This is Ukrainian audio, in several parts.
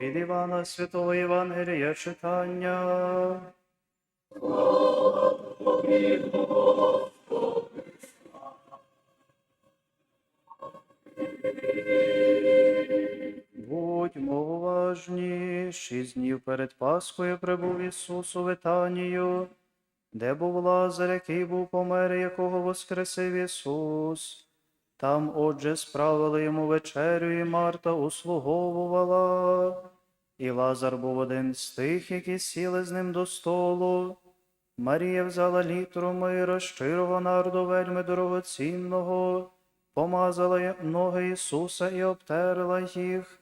Від Івана Святого Євангелія читання. Будьмо уважні, шість днів перед Пасхою прибув Ісус у Витанію, де був Лазар, який був помер, якого воскресив Ісус. Там, отже, справили йому вечерю, і Марта услуговувала. І Лазар був один з тих, які сіли з ним до столу. Марія взяла літру мира, щирого нарду вельми дорогоцінного, помазала ноги Ісуса і обтерла їх.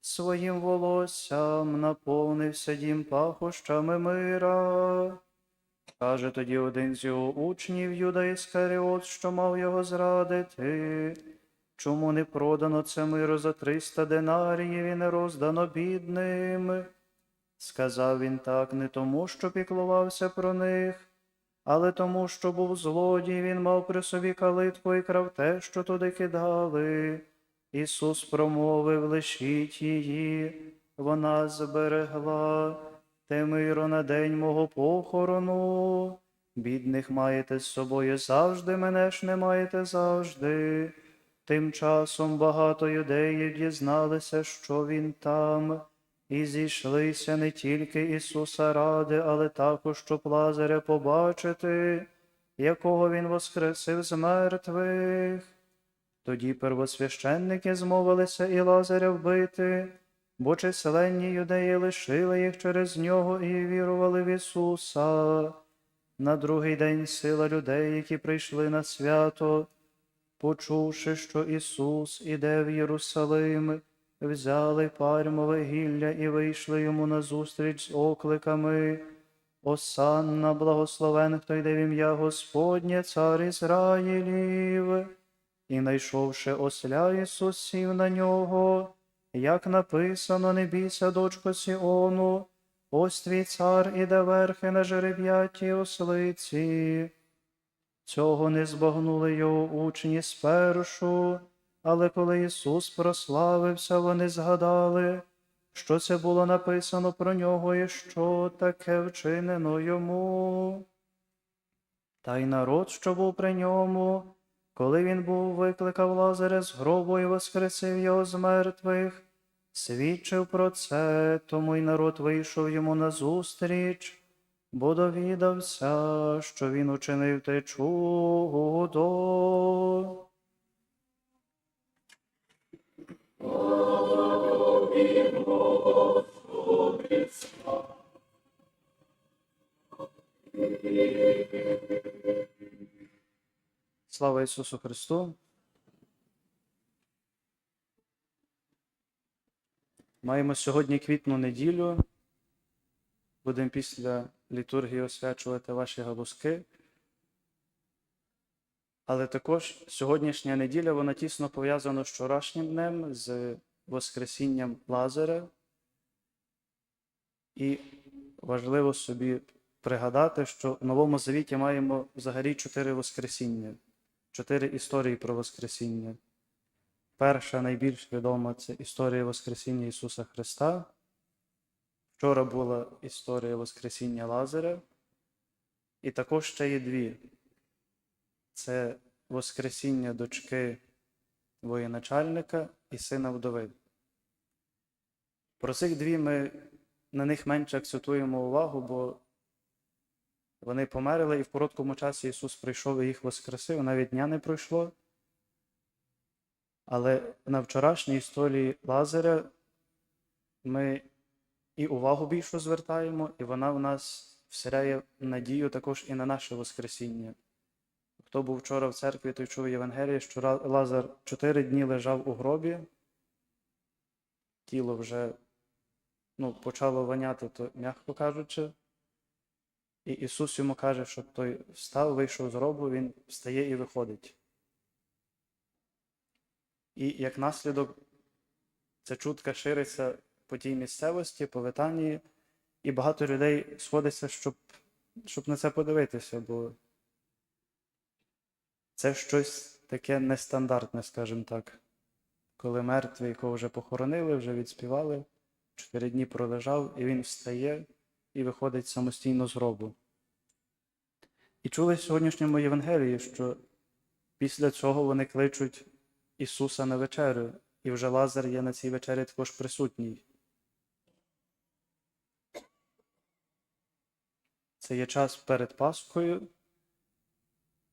Своїм волоссям наповнився дім пахощами мира. Каже тоді один з його учнів, Юда Іскаріот, що мав його зрадити. Чому не продано це миро за триста динаріїв і не роздано бідним? Сказав він так не тому, що піклувався про них, але тому, що був злодій, він мав при собі калитку і крав те, що туди кидали. Ісус промовив, лишіть її, вона зберегла те миро на день мого похорону. Бідних маєте з собою завжди, мене ж не маєте завжди. Тим часом багато юдеїв дізналися, що він там, і зійшлися не тільки Ісуса ради, але також щоб Лазаря побачити, якого він воскресив з мертвих. Тоді первосвященники змовилися і Лазаря вбити, бо численні юдеї лишили їх через нього і вірували в Ісуса. На другий день сила людей, які прийшли на свято, почувши, що Ісус іде в Єрусалим, взяли пальмове гілля і вийшли йому назустріч з окликами. Осанна, благословен, хто йде в ім'я Господнє, цар Ізраїлів. І, найшовши осля, Ісус сів на нього, як написано, не бійся, дочко Сіону, ось твій цар іде верхи на жереб'ятій ослиці. Цього не збагнули його учні спершу, але коли Ісус прославився, вони згадали, що це було написано про нього і що таке вчинено йому. Та й народ, що був при ньому, коли він був викликав Лазаря з гробу і воскресив його з мертвих, свідчив про це, тому й народ вийшов йому назустріч, бо довідався, що він учинив те чудо. Слава Ісусу Христу! Маємо сьогодні квітну неділю. Будемо після літургії освячувати ваші галузки. Але також сьогоднішня неділя вона тісно пов'язана з вчорашнім днем, з Воскресінням Лазаря. І важливо собі пригадати, що в Новому Завіті маємо взагалі чотири Воскресіння, чотири історії про Воскресіння. Перша найбільш відома це історія Воскресіння Ісуса Христа. Вчора була історія Воскресіння Лазаря. І також ще є дві. Це Воскресіння дочки воєначальника і сина вдови. Про цих дві ми на них менше акцентуємо увагу, бо вони померли, і в короткому часі Ісус прийшов і їх воскресив, навіть дня не пройшло. Але на вчорашній історії Лазаря ми і увагу більшу звертаємо, і вона в нас вселяє надію також і на наше Воскресіння. Хто був вчора в церкві, той чув Євангеліє, що Лазар чотири дні лежав у гробі, тіло вже ну, почало воняти, то м'яко кажучи. І Ісус йому каже, щоб той встав, вийшов з гробу, він встає і виходить. І як наслідок ця чутка шириться по тій місцевості, по Витанії, і багато людей сходиться, щоб, щоб на це подивитися, бо це щось таке нестандартне, скажімо так. Коли мертвий, якого вже похоронили, вже відспівали, чотири дні пролежав, і він встає і виходить самостійно з гробу. І чули в сьогоднішньому Євангелії, що після цього вони кличуть Ісуса на вечерю, і вже Лазар є на цій вечері також присутній. Це є час перед Пасхою,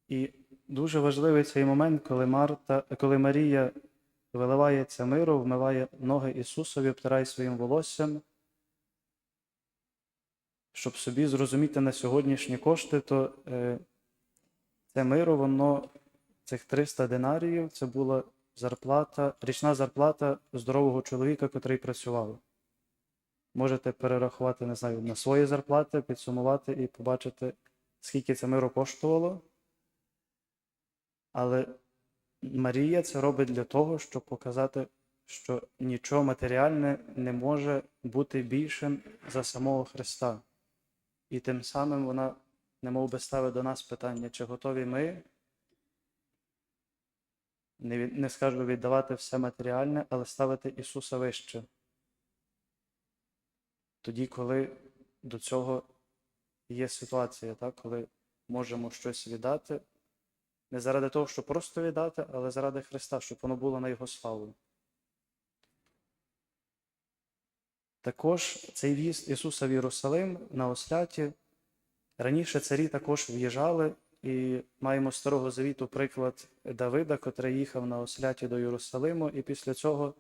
і дуже важливий цей момент, коли Марта, коли Марія виливається миру, вмиває ноги Ісусові, обтирає своїм волоссям. Щоб собі зрозуміти на сьогоднішні кошти, то е, це миро, воно цих 300 динаріїв, це була зарплата, річна зарплата здорового чоловіка, котрий працював. Можете перерахувати, не знаю, на свої зарплати, підсумувати і побачити, скільки це миро коштувало. Але Марія це робить для того, щоб показати, що нічого матеріальне не може бути більшим за самого Христа. І тим самим вона немов би ставить до нас питання, чи готові ми, не, не скажу віддавати все матеріальне, але ставити Ісуса вище. Тоді, коли до цього є ситуація, так, коли можемо щось віддати, не заради того, щоб просто віддати, але заради Христа, щоб воно було на Його славу. Також цей в'їзд Ісуса в Єрусалим на осляті. Раніше царі також в'їжджали, і маємо старого завіту приклад Давида, котрий їхав на осляті до Єрусалиму, і після цього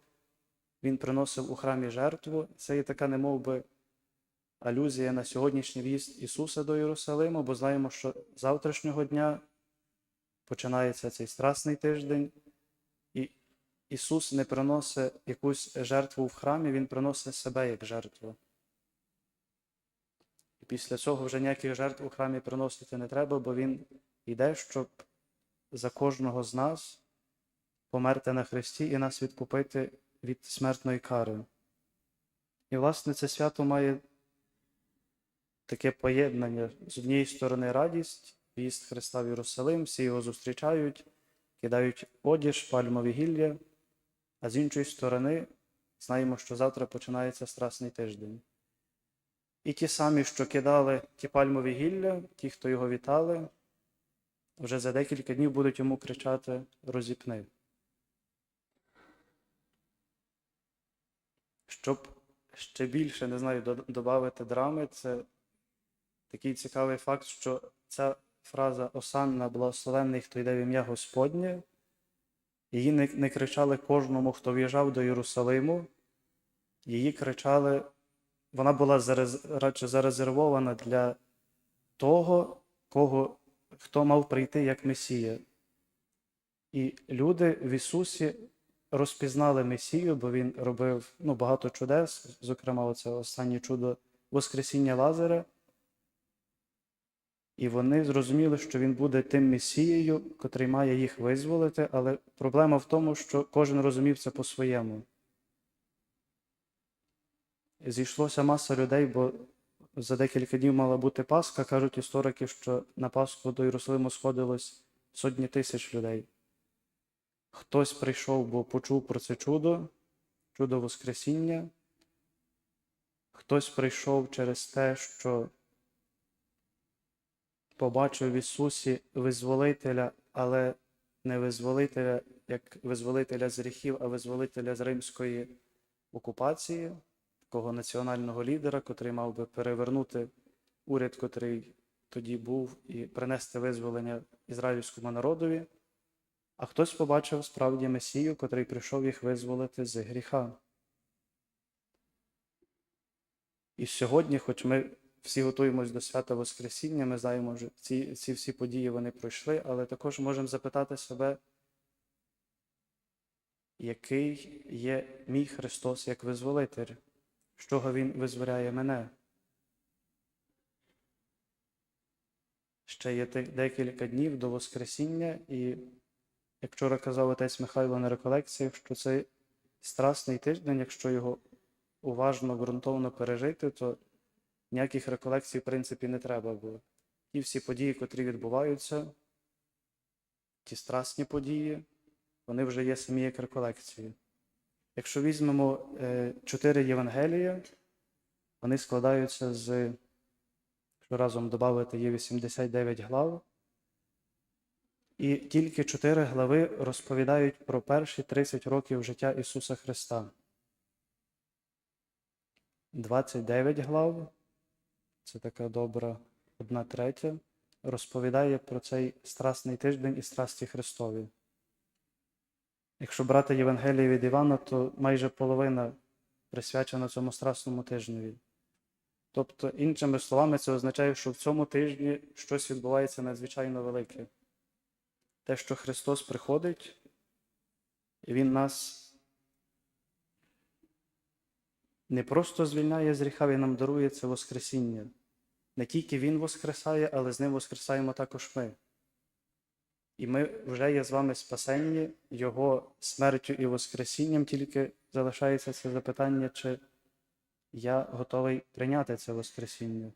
він приносив у храмі жертву. Це є така немов би алюзія на сьогоднішній в'їзд Ісуса до Єрусалиму, бо знаємо, що завтрашнього дня починається цей страсний тиждень, і Ісус не приносить якусь жертву в храмі, Він приносить себе як жертву. Після цього вже ніяких жертв у храмі приносити не треба, бо Він йде, щоб за кожного з нас померти на Христі і нас відкупити від смертної кари. І, власне, це свято має таке поєднання з однієї сторони радість, в'їзд Христа в Єрусалим, всі його зустрічають, кидають одіж, пальмові гілля, а з іншої сторони знаємо, що завтра починається страсний тиждень. І ті самі, що кидали ті пальмові гілля, ті, хто його вітали, вже за декілька днів будуть йому кричати розіпни. Щоб ще більше, не знаю, додати драми, це такий цікавий факт, що ця фраза Осанна благословенний, хто йде в ім'я Господнє, її не, не кричали кожному, хто в'їжджав до Єрусалиму, її кричали, вона була зарез, радше зарезервована для того, кого, хто мав прийти як Месія. І люди в Ісусі розпізнали Месію, бо Він робив ну, багато чудес, зокрема, оце останнє чудо Воскресіння Лазаря. І вони зрозуміли, що він буде тим месією, котрий має їх визволити, але проблема в тому, що кожен розумів це по-своєму. Зійшлося маса людей, бо за декілька днів мала бути Пасха. Кажуть історики, що на Пасху до Єрусалиму сходилось сотні тисяч людей. Хтось прийшов, бо почув про це чудо, чудо Воскресіння. Хтось прийшов через те, що побачив в Ісусі визволителя, але не визволителя як визволителя з гріхів, а визволителя з римської окупації, такого національного лідера, котрий мав би перевернути уряд, котрий тоді був, і принести визволення ізраїльському народові. А хтось побачив справді Месію, котрий прийшов їх визволити з гріха. І сьогодні, хоч ми всі готуємось до свята Воскресіння, ми знаємо, що ці, ці всі події вони пройшли, але також можемо запитати себе, який є мій Христос як визволитель, з чого Він визволяє мене. Ще є декілька днів до Воскресіння, і як вчора казав отець Михайло на реколекціях, що цей страсний тиждень, якщо його уважно, ґрунтовно пережити, то ніяких реколекцій, в принципі, не треба було. Ті всі події, котрі відбуваються, ті страсні події, вони вже є самі як реколекції. Якщо візьмемо е, чотири Євангелія, вони складаються з, якщо разом додати, є 89 глав. І тільки чотири глави розповідають про перші 30 років життя Ісуса Христа. 29 глав, це така добра одна третя, розповідає про цей страсний тиждень і страсті Христові. Якщо брати Євангеліє від Івана, то майже половина присвячена цьому страсному тижневі. Тобто, іншими словами, це означає, що в цьому тижні щось відбувається надзвичайно велике. Те, що Христос приходить, і Він нас не просто звільняє з гріха, Він нам дарує це Воскресіння. Не тільки Він воскресає, але з ним воскресаємо також ми. І ми вже є з вами спасенні Його смертю і Воскресінням, тільки залишається це запитання, чи я готовий прийняти це Воскресіння.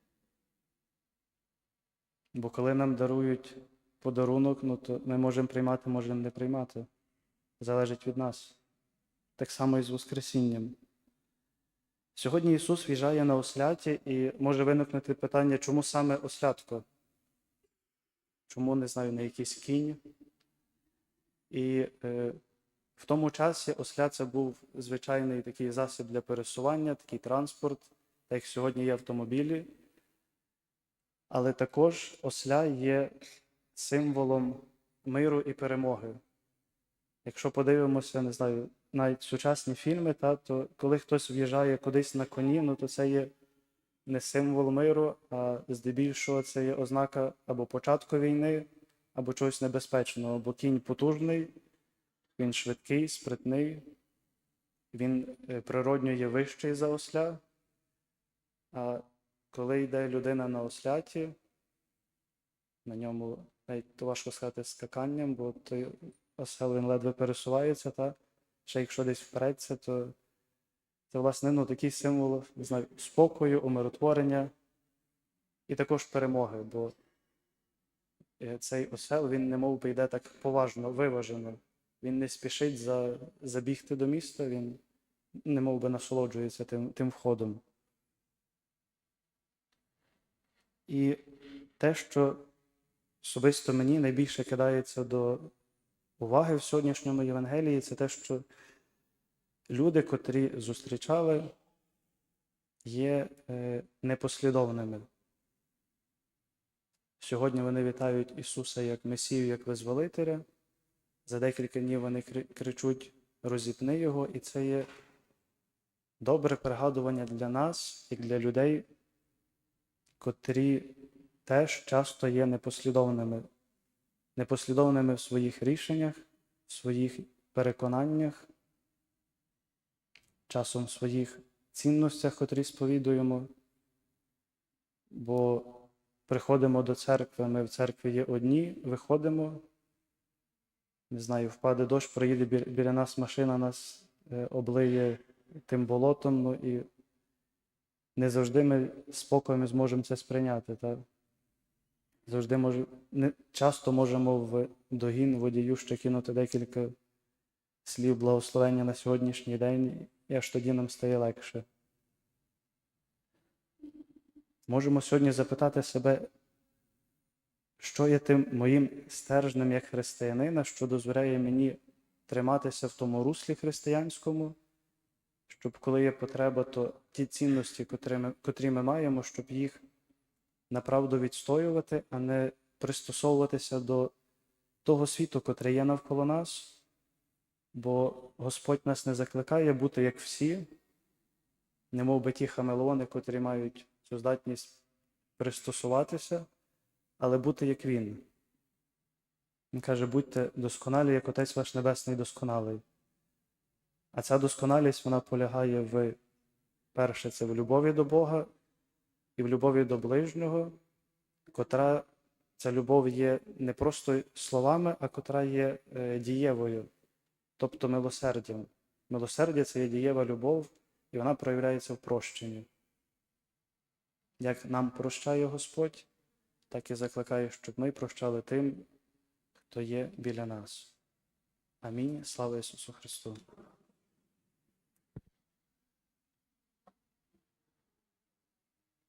Бо коли нам дарують подарунок, ну то ми можемо приймати, можемо не приймати. Залежить від нас. Так само і з Воскресінням. Сьогодні Ісус в'їжджає на осляті і може виникнути питання, чому саме ослятко? Чому, не знаю, не якийсь кінь? І е, в тому часі осля це був звичайний такий засіб для пересування, такий транспорт, так як сьогодні є автомобілі. Але також осля є символом миру і перемоги. Якщо подивимося, не знаю, навіть сучасні фільми, та, то коли хтось в'їжджає кудись на коні, ну то це є не символ миру, а здебільшого це є ознака або початку війни, або чогось небезпечного, бо кінь потужний, він швидкий, спритний, він е, природньо є вищий за осля. А коли йде людина на осляті, на ньому навіть важко сказати скаканням, бо той осел він ледве пересувається, та ще якщо десь впереться, то це, власне, ну, такий символ не знаю, спокою, умиротворення і також перемоги, бо е, цей осел він не мов би йде так поважно, виважено. Він не спішить за, забігти до міста, він не би насолоджується тим, тим входом. І те, що особисто мені найбільше кидається до уваги в сьогоднішньому Євангелії, це те, що люди, котрі зустрічали, є е, непослідовними. Сьогодні вони вітають Ісуса як Месію, як Визволителя. За декілька днів вони кричуть розіпни Його, і це є добре пригадування для нас, як для людей, котрі теж часто є непослідовними, непослідовними в своїх рішеннях, в своїх переконаннях, часом в своїх цінностях, котрі сповідуємо. Бо приходимо до церкви, ми в церкві є одні, виходимо, не знаю, впаде дощ, проїде бі- біля нас машина, нас е, облиє тим болотом, ну і не завжди ми спокоєм зможемо це сприйняти. Так? Завжди може, не, часто можемо в догін водію ще кинути декілька слів благословення на сьогоднішній день, і аж тоді нам стає легше. Можемо сьогодні запитати себе, що є тим моїм стержнем як християнина, що дозволяє мені триматися в тому руслі християнському, щоб коли є потреба, то ті цінності, котрі ми, котрі ми маємо, щоб їх направду відстоювати, а не пристосовуватися до того світу, котрий є навколо нас, бо Господь нас не закликає бути як всі, не би ті хамелеони, котрі мають цю здатність пристосуватися, але бути як Він. Він каже, будьте досконалі, як Отець ваш Небесний досконалий. А ця досконалість вона полягає в перше, це в любові до Бога і в любові до ближнього, котра ця любов є не просто словами, а котра є е, дієвою, тобто милосердям. Милосердя це є дієва любов, і вона проявляється в прощенні. Як нам прощає Господь, так і закликає, щоб ми прощали тим, хто є біля нас. Амінь. Слава Ісусу Христу!